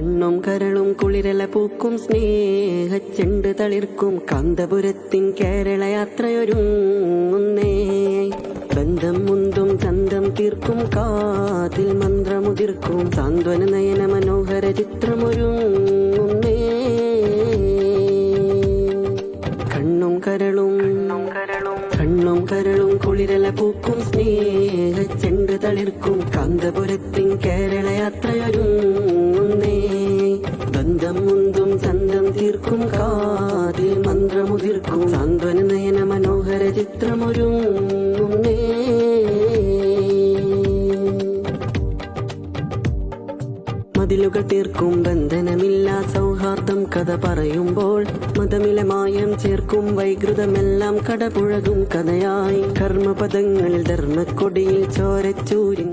കണ്ണും കരളും കുളിരല പൂക്കും സ്നേഹച്ചെണ്ട് തളിർക്കും കാന്തപുരത്തിൻ കേരള യാത്രയൊരുങ്ങുന്നേ. ബന്ധം മുന്തും ചന്തം തീർക്കും കാതിൽ മന്ത്രമുതിർക്കും സാന്ത്വന നയന മനോഹര ചിത്രമൊരുങ്ങുന്നേ. കണ്ണും കരളും കണ്ണും കരളും കുളിരല പൂക്കും സ്നേഹ ചെണ്ട് തളിർക്കും കാന്തപുരത്തിൻ കേരള യാത്രയൊരുങ്ങുന്നേ ചന്തം തീർക്കും കാതിൽ മന്ത്രമുതിർക്കും. സാന്ത്വന നയന മനോഹര ചിത്രമൊരുങ്ങുന്നേ മതിലുകൾ തീർക്കും ബന്ധനമില്ല സൗഹാർദ്ദം കഥ പറയുമ്പോൾ മതമില മായം ചേർക്കും വൈകൃതമെല്ലാം കടപുഴകും കഥയായി. കർമ്മപദങ്ങളിൽ ധർമ്മക്കൊടിയിൽ ചോരച്ചൂരിൻ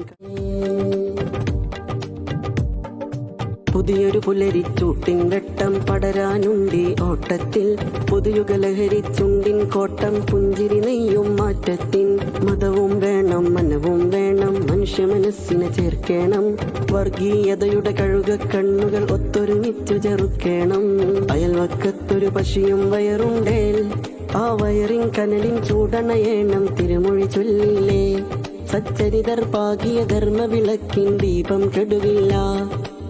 പുതിയൊരു പുലരിച്ചൂട്ടിൻ വെട്ടം പടരാനുണ്ടി ഓട്ടത്തിൽ. പുതിയുഗ ലഹരി ചുണ്ടിൻ കോട്ടം പുഞ്ചിരി നെയ്യും മാറ്റത്തിൻ. മതവും വേണം മനവും വേണം മനുഷ്യ മനസ്സിനെ ചേർക്കണം. വർഗീയതയുടെ കഴുക കണ്ണുകൾ ഒത്തൊരുമിച്ചു ചെറുക്കേണം. അയൽവക്കത്തൊരു പശിയും വയറുണ്ടേൽ ആ വയറിൻ കനലിൻ ചൂടണയേണം തിരുമൊഴി ചൊല്ലില്ലേ. സച്ചരിതർ പാകിയ ധർമ്മ വിളക്കിൻ ദീപം കെടുകില്ല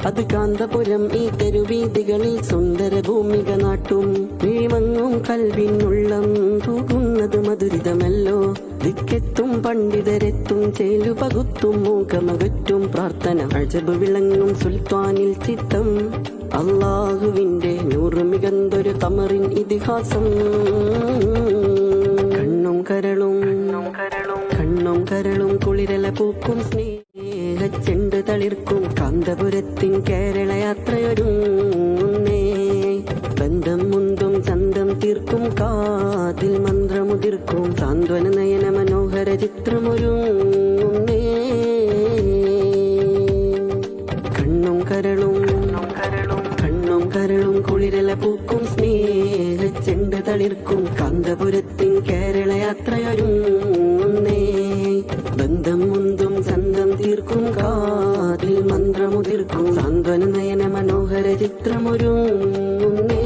അത് കാന്തപുരം ഈ തെരുവീതികളിൽ സുന്ദര ഭൂമിക നാട്ടും വിഴിമങ്ങും കൽവിനുള്ളം തൂകുന്നത് മധുരിതമല്ലോ. ദിക്കെത്തും പണ്ഡിതരെത്തും ചേലു പകുത്തും മൂകമകറ്റും പ്രാർത്ഥന അഴബ് വിളങ്ങും സുൽത്താനിൽ ചിത്തം. അള്ളാഹുവിന്റെ നൂറ് മികന്തൊരു തമറിൻ ഇതിഹാസം. കണ്ണും കരളും കണ്ണും കരളും കുളിരല പൂക്കും സ്നേഹച്ചെണ്ട് തളിർക്കും കാന്തപുരത്തിൻ കേരള യാത്രയൊരുങ്ങുന്നേ ബന്ധം മുന്തും ചന്തം തീർക്കും കാതിൽ മന്ത്രമുതിർക്കും സാന്ത്വന നയന മനോഹര ചിത്രമൊരുങ്ങുന്നേ. കണ്ണും കരളും കണ്ണും കരളും കുളിരല പൂക്കും സ്നേഹച്ചെണ്ട് തളിർക്കും കാന്തപുരത്തിൻ കേരള യാത്രയൊരുങ്ങുന്നേ സാന്ത്വന നയന മനോഹര ചിത്രമൊരുങ്ങുന്നേ.